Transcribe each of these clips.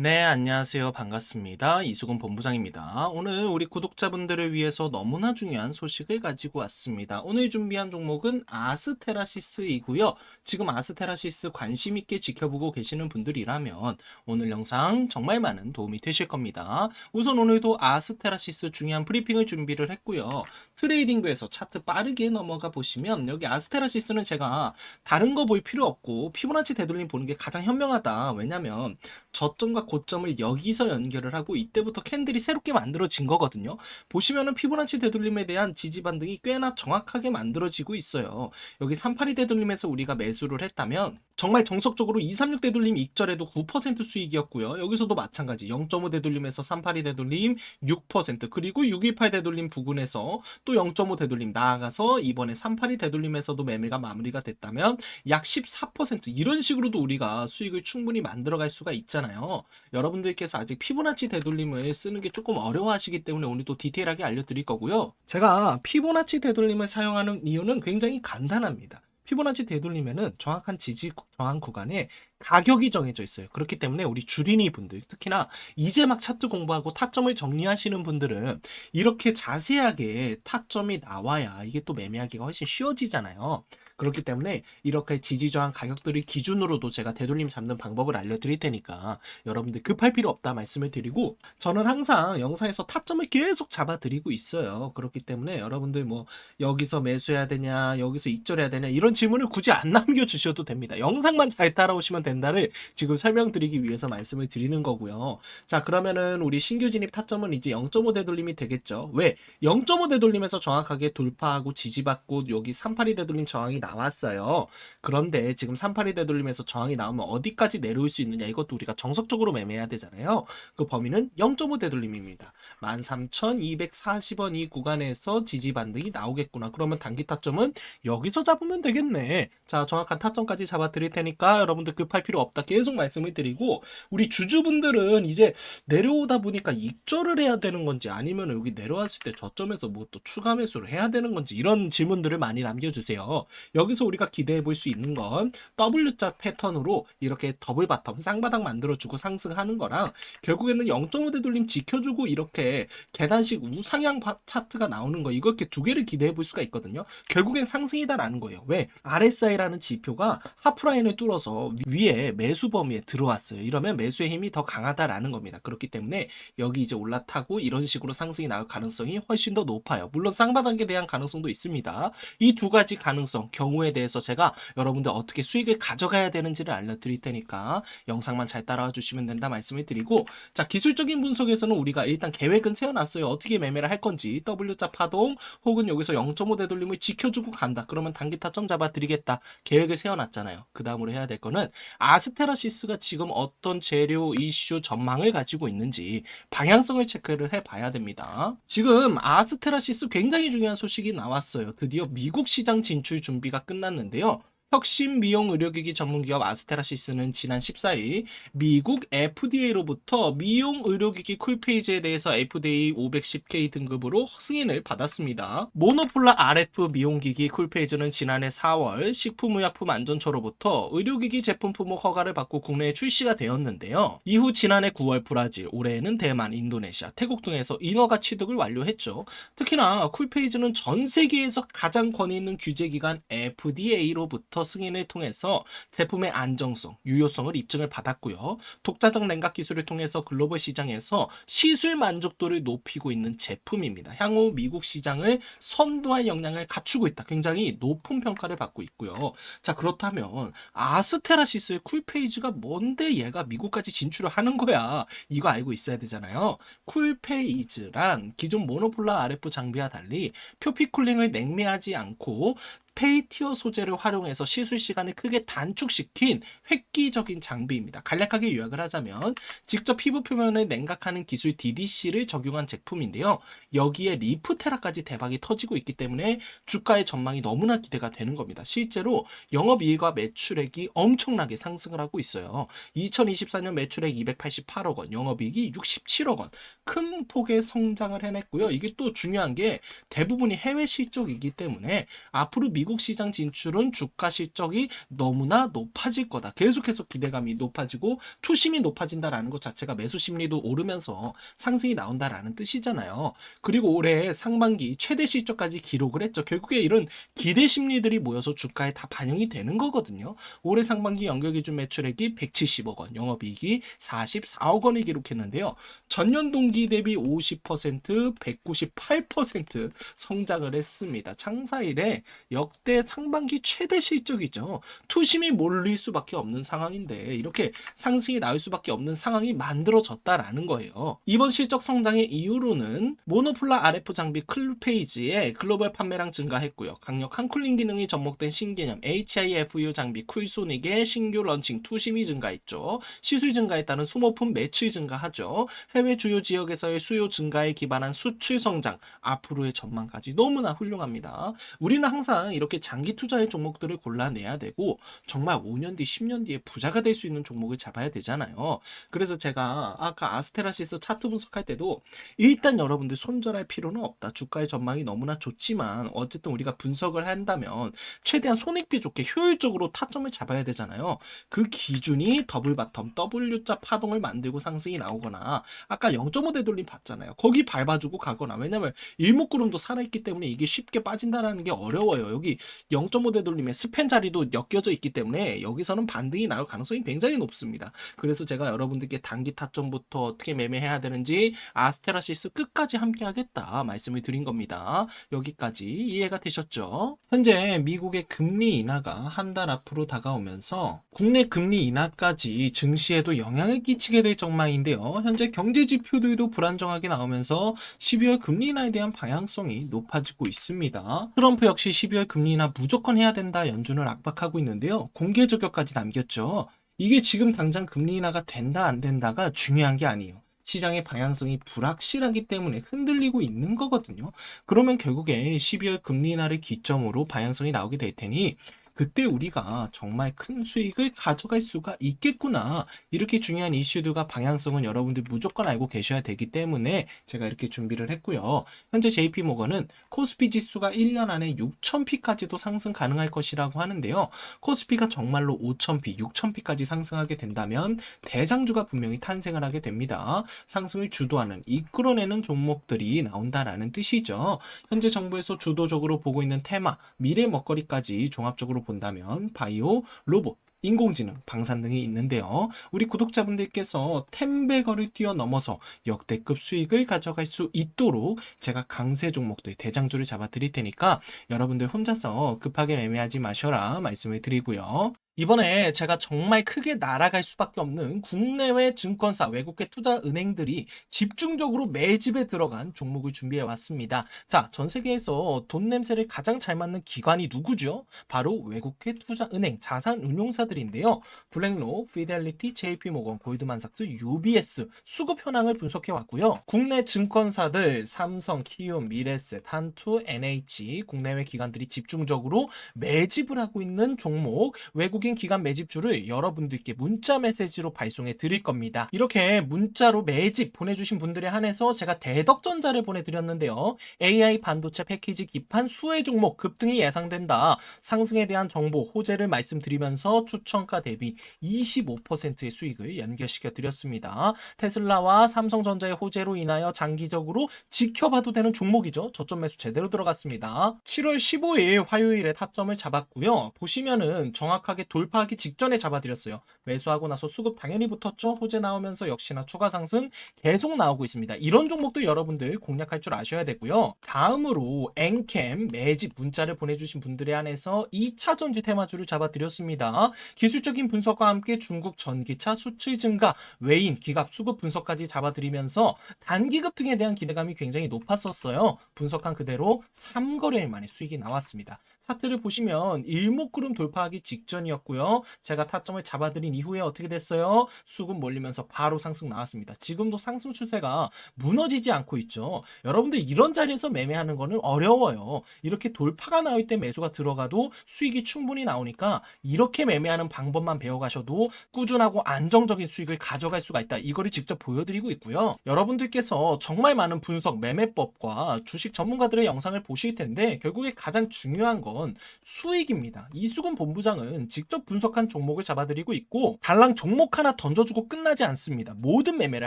네, 안녕하세요. 반갑습니다. 이수근 본부장입니다. 오늘 우리 구독자분들을 위해서 너무나 중요한 소식을 가지고 왔습니다. 오늘 준비한 종목은 아스테라시스이고요. 지금 아스테라시스 관심 있게 지켜보고 계시는 분들이라면 오늘 영상 정말 많은 도움이 되실 겁니다. 우선 오늘도 아스테라시스 중요한 브리핑을 준비를 했고요. 트레이딩부에서 차트 빠르게 넘어가 보시면 여기 아스테라시스는 제가 다른 거 볼 필요 없고 피보나치 되돌림 보는 게 가장 현명하다. 왜냐면 저점과 고점을 여기서 연결을 하고 이때부터 캔들이 새롭게 만들어진 거거든요. 보시면은 피보나치 되돌림에 대한 지지 반등이 꽤나 정확하게 만들어지고 있어요. 여기 382 되돌림에서 우리가 매수를 했다면 정말 정석적으로 236 되돌림 익절에도 9% 수익이었고요. 여기서도 마찬가지 0.5 되돌림에서 382 되돌림 6% 그리고 618 되돌림 부근에서 또 0.5 되돌림 나아가서 이번에 382 되돌림에서도 매매가 마무리가 됐다면 약 14% 이런 식으로도 우리가 수익을 충분히 만들어갈 수가 있잖아요. 여러분들께서 아직 피보나치 되돌림을 쓰는 게 조금 어려워하시기 때문에 오늘 또 디테일하게 알려드릴 거고요. 제가 피보나치 되돌림을 사용하는 이유는 굉장히 간단합니다. 피보나치 되돌림에는 정확한 지지 저항 구간에 가격이 정해져 있어요. 그렇기 때문에 우리 주린이 분들, 특히나 이제 막 차트 공부하고 타점을 정리하시는 분들은 이렇게 자세하게 타점이 나와야 이게 또 매매하기가 훨씬 쉬워지잖아요. 그렇기 때문에 이렇게 지지 저항 가격들을 기준으로도 제가 되돌림 잡는 방법을 알려드릴 테니까 여러분들 급할 필요 없다 말씀을 드리고 저는 항상 영상에서 타점을 계속 잡아드리고 있어요. 그렇기 때문에 여러분들 뭐 여기서 매수해야 되냐 여기서 익절해야 되냐 이런 질문을 굳이 안 남겨주셔도 됩니다. 영상만 잘 따라오시면 된다를 지금 설명드리기 위해서 말씀을 드리는 거고요. 자 그러면은 우리 신규 진입 타점은 이제 0.5 되돌림이 되겠죠. 왜? 0.5 되돌림에서 정확하게 돌파하고 지지받고 여기 382 되돌림 저항이 나 왔어요. 그런데 지금 382 되돌림에서 저항이 나오면 어디까지 내려올 수 있느냐 이것도 우리가 정석적으로 매매해야 되잖아요. 그 범위는 0.5 되돌림입니다. 13,240원 이 구간에서 지지 반등이 나오겠구나. 그러면 단기 타점은 여기서 잡으면 되겠네. 자, 정확한 타점까지 잡아 드릴 테니까 여러분들 급할 필요 없다. 계속 말씀을 드리고 우리 주주분들은 이제 내려오다 보니까 입절을 해야 되는 건지 아니면 여기 내려왔을 때 저점에서 뭐 또 추가 매수를 해야 되는 건지 이런 질문들을 많이 남겨주세요. 여기서 우리가 기대해 볼 수 있는 건 W자 패턴으로 이렇게 더블 바텀 쌍바닥 만들어주고 상승하는 거랑 결국에는 0.5 되돌림 지켜주고 이렇게 계단식 우상향 바- 차트가 나오는 거 이렇게 두 개를 기대해 볼 수가 있거든요. 결국엔 상승이다라는 거예요. 왜? RSI라는 지표가 하프라인을 뚫어서 위에 매수 범위에 들어왔어요. 이러면 매수의 힘이 더 강하다라는 겁니다. 그렇기 때문에 여기 이제 올라타고 이런 식으로 상승이 나올 가능성이 훨씬 더 높아요. 물론 쌍바닥에 대한 가능성도 있습니다. 이 두 가지 가능성, 경우에 대해서 제가 여러분들 어떻게 수익을 가져가야 되는지를 알려드릴 테니까 영상만 잘 따라와 주시면 된다 말씀을 드리고 자 기술적인 분석에서는 우리가 일단 계획은 세워놨어요. 어떻게 매매를 할 건지 W자 파동 혹은 여기서 0.5 되돌림을 지켜주고 간다. 그러면 단기 타점 잡아드리겠다. 계획을 세워놨잖아요. 그 다음으로 해야 될 거는 아스테라시스가 지금 어떤 재료 이슈 전망을 가지고 있는지 방향성을 체크를 해봐야 됩니다. 지금 아스테라시스 굉장히 중요한 소식이 나왔어요. 드디어 미국 시장 진출 준비가 끝났는데요. 혁신 미용 의료기기 전문기업 아스테라시스는 지난 14일 미국 FDA로부터 미용 의료기기 쿨페이지에 대해서 FDA 510K 등급으로 승인을 받았습니다. 모노폴라 RF 미용기기 쿨페이지는 지난해 4월 식품의약품 안전처로부터 의료기기 제품 품목 허가를 받고 국내에 출시가 되었는데요. 이후 지난해 9월 브라질, 올해에는 대만, 인도네시아, 태국 등에서 인허가 취득을 완료했죠. 특히나 쿨페이지는 전 세계에서 가장 권위 있는 규제기관 FDA로부터 승인을 통해서 제품의 안정성, 유효성을 입증을 받았고요. 독자적 냉각 기술을 통해서 글로벌 시장에서 시술 만족도를 높이고 있는 제품입니다. 향후 미국 시장을 선도할 역량을 갖추고 있다. 굉장히 높은 평가를 받고 있고요. 자, 그렇다면 아스테라시스의 쿨페이지가 뭔데 얘가 미국까지 진출을 하는 거야. 이거 알고 있어야 되잖아요. 쿨페이즈란 기존 모노폴라 RF 장비와 달리 표피 쿨링을 냉매하지 않고 페이티어 소재를 활용해서 시술 시간을 크게 단축시킨 획기적인 장비입니다. 간략하게 요약을 하자면 직접 피부 표면을 냉각하는 기술 DDC를 적용한 제품인데요. 여기에 리프테라까지 대박이 터지고 있기 때문에 주가의 전망이 너무나 기대가 되는 겁니다. 실제로 영업이익과 매출액이 엄청나게 상승을 하고 있어요. 2024년 매출액 288억 원, 영업이익이 67억 원. 큰 폭의 성장을 해냈고요. 이게 또 중요한 게 대부분이 해외 실적이기 때문에 앞으로 미국 시장 진출은 주가 실적이 너무나 높아질 거다. 계속해서 기대감이 높아지고 투심이 높아진다라는 것 자체가 매수 심리도 오르면서 상승이 나온다라는 뜻이잖아요. 그리고 올해 상반기 최대 실적까지 기록을 했죠. 결국에 이런 기대 심리들이 모여서 주가에 다 반영이 되는 거거든요. 올해 상반기 연결 기준 매출액이 170억 원, 영업이익이 44억 원을 기록했는데요. 전년 동기 대비 50%, 198% 성장을 했습니다. 창사 이래 역대 상반기 최대 실적이죠. 투심이 몰릴 수밖에 없는 상황인데 이렇게 상승이 나올 수밖에 없는 상황이 만들어졌다라는 거예요. 이번 실적 성장의 이유로는 모노폴라 RF 장비 클페이지의 글로벌 판매량 증가했고요. 강력한 쿨링 기능이 접목된 신개념 HIFU 장비 쿨소닉의 신규 런칭 투심이 증가했죠. 시술 증가에 따른 소모품 매출 증가하죠. 해외 주요 지역 에서의 수요 증가에 기반한 수출 성장 앞으로의 전망까지 너무나 훌륭합니다. 우리는 항상 이렇게 장기 투자의 종목들을 골라내야 되고 정말 5년 뒤, 10년 뒤에 부자가 될 수 있는 종목을 잡아야 되잖아요. 그래서 제가 아까 아스테라시스 차트 분석할 때도 일단 여러분들 손절할 필요는 없다. 주가의 전망이 너무나 좋지만 어쨌든 우리가 분석을 한다면 최대한 손익비 좋게 효율적으로 타점을 잡아야 되잖아요. 그 기준이 더블 바텀 W자 파동을 만들고 상승이 나오거나 아까 0.5 되돌림 봤잖아요. 거기 밟아주고 가거나 왜냐면 일목구름도 살아있기 때문에 이게 쉽게 빠진다라는 게 어려워요. 여기 0.5 되돌림에 스팬 자리도 엮여져 있기 때문에 여기서는 반등이 나올 가능성이 굉장히 높습니다. 그래서 제가 여러분들께 단기 타점부터 어떻게 매매해야 되는지 아스테라시스 끝까지 함께 하겠다 말씀을 드린 겁니다. 여기까지 이해가 되셨죠? 현재 미국의 금리 인하가 한 달 앞으로 다가오면서 국내 금리 인하까지 증시에도 영향을 끼치게 될 전망인데요. 현재 경제 지표들 도 불안정하게 나오면서 12월 금리 인하에 대한 방향성이 높아지고 있습니다. 트럼프 역시 12월 금리 인하 무조건 해야 된다 연준을 압박하고 있는데요. 공개 저격까지 남겼죠. 이게 지금 당장 금리 인하가 된다 안 된다가 중요한 게 아니에요. 시장의 방향성이 불확실하기 때문에 흔들리고 있는 거거든요. 그러면 결국에 12월 금리 인하를 기점으로 방향성이 나오게 될 테니 그때 우리가 정말 큰 수익을 가져갈 수가 있겠구나. 이렇게 중요한 이슈들과 방향성은 여러분들 무조건 알고 계셔야 되기 때문에 제가 이렇게 준비를 했고요. 현재 JP 모건은 코스피 지수가 1년 안에 6,000피까지도 상승 가능할 것이라고 하는데요. 코스피가 정말로 5,000피, 6,000피까지 상승하게 된다면 대장주가 분명히 탄생을 하게 됩니다. 상승을 주도하는, 이끌어내는 종목들이 나온다라는 뜻이죠. 현재 정부에서 주도적으로 보고 있는 테마, 미래 먹거리까지 종합적으로 본다면 바이오, 로봇, 인공지능, 방산 등이 있는데요. 우리 구독자분들께서 템베거를 뛰어넘어서 역대급 수익을 가져갈 수 있도록 제가 강세 종목들 대장주를 잡아 드릴 테니까 여러분들 혼자서 급하게 매매하지 마셔라 말씀을 드리고요. 이번에 제가 정말 크게 날아갈 수밖에 없는 국내외 증권사, 외국계 투자 은행들이 집중적으로 매집에 들어간 종목을 준비해 왔습니다. 자, 전 세계에서 돈 냄새를 가장 잘 맡는 기관이 누구죠? 바로 외국계 투자 은행, 자산 운용사들인데요. 블랙록, 피델리티, JP모건, 골드만삭스, UBS 수급 현황을 분석해 왔고요. 국내 증권사들 삼성, 키움, 미래셋, 한투, NH 국내외 기관들이 집중적으로 매집을 하고 있는 종목, 외국인 기관 매집주를 여러분들께 문자 메시지로 발송해 드릴 겁니다. 이렇게 문자로 매집 보내주신 분들에 한해서 제가 대덕전자를 보내드렸는데요. AI 반도체 패키지 기판 수혜 종목 급등이 예상된다. 상승에 대한 정보, 호재를 말씀드리면서 추천가 대비 25%의 수익을 연결시켜 드렸습니다. 테슬라와 삼성전자의 호재로 인하여 장기적으로 지켜봐도 되는 종목이죠. 저점 매수 제대로 들어갔습니다. 7월 15일 화요일에 타점을 잡았고요. 보시면은 정확하게 돌 파하기 직전에 잡아드렸어요. 매수하고 나서 수급 당연히 붙었죠. 호재 나오면서 역시나 추가 상승 계속 나오고 있습니다. 이런 종목도 여러분들 공략할 줄 아셔야 되고요. 다음으로 엔캠 매집 문자를 보내주신 분들에 한해서 2차 전지 테마주를 잡아드렸습니다. 기술적인 분석과 함께 중국 전기차 수출 증가, 외인, 기갑, 수급 분석까지 잡아드리면서 단기급 등에 대한 기대감이 굉장히 높았었어요. 분석한 그대로 3거래일 만에 수익이 나왔습니다. 차트를 보시면 일목구름 돌파하기 직전이었고요. 제가 타점을 잡아드린 이후에 어떻게 됐어요? 수급 몰리면서 바로 상승 나왔습니다. 지금도 상승 추세가 무너지지 않고 있죠. 여러분들 이런 자리에서 매매하는 거는 어려워요. 이렇게 돌파가 나올 때 매수가 들어가도 수익이 충분히 나오니까 이렇게 매매하는 방법만 배워가셔도 꾸준하고 안정적인 수익을 가져갈 수가 있다. 이거를 직접 보여드리고 있고요. 여러분들께서 정말 많은 분석, 매매법과 주식 전문가들의 영상을 보실 텐데 결국에 가장 중요한 건 수익입니다. 이수근 본부장은 직접 분석한 종목을 잡아드리고 있고 달랑 종목 하나 던져주고 끝나지 않습니다. 모든 매매를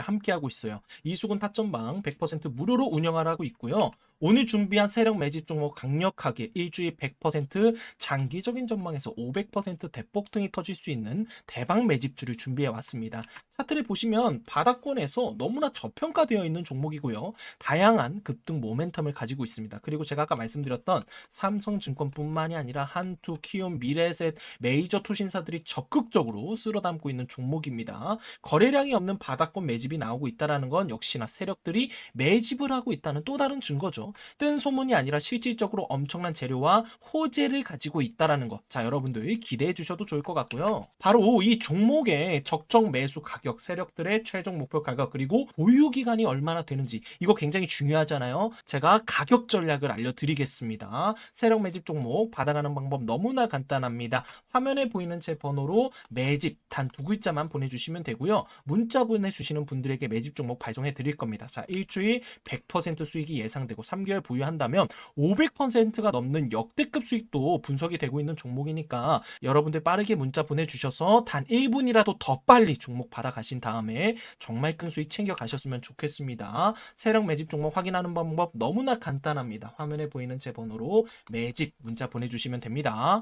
함께하고 있어요. 이수근 타점방 100% 무료로 운영하라고 있고요. 오늘 준비한 세력 매집 종목 강력하게 일주일 100% 장기적인 전망에서 500% 대폭등이 터질 수 있는 대박 매집주를 준비해 왔습니다. 차트를 보시면 바닥권에서 너무나 저평가되어 있는 종목이고요. 다양한 급등 모멘텀을 가지고 있습니다. 그리고 제가 아까 말씀드렸던 삼성증권뿐만이 아니라 한투, 키움, 미래셋, 메이저 투신사들이 적극적으로 쓸어담고 있는 종목입니다. 거래량이 없는 바닥권 매집이 나오고 있다는 건 역시나 세력들이 매집을 하고 있다는 또 다른 증거죠. 뜬 소문이 아니라 실질적으로 엄청난 재료와 호재를 가지고 있다라는 것. 자, 여러분들 기대해 주셔도 좋을 것 같고요. 바로 이 종목의 적정 매수 가격, 세력들의 최종 목표 가격, 그리고 보유 기간이 얼마나 되는지 이거 굉장히 중요하잖아요. 제가 가격 전략을 알려드리겠습니다. 세력 매집 종목 받아가는 방법 너무나 간단합니다. 화면에 보이는 제 번호로 매집 단 두 글자만 보내주시면 되고요. 문자 보내주시는 분들에게 매집 종목 발송해 드릴 겁니다. 자, 일주일 100% 수익이 예상되고 3개월 보유한다면 500%가 넘는 역대급 수익도 분석이 되고 있는 종목이니까 여러분들 빠르게 문자 보내주셔서 단 1분이라도 더 빨리 종목 받아가신 다음에 정말 큰 수익 챙겨 가셨으면 좋겠습니다. 세력 매집 종목 확인하는 방법 너무나 간단합니다. 화면에 보이는 제 번호로 매집 문자 보내주시면 됩니다.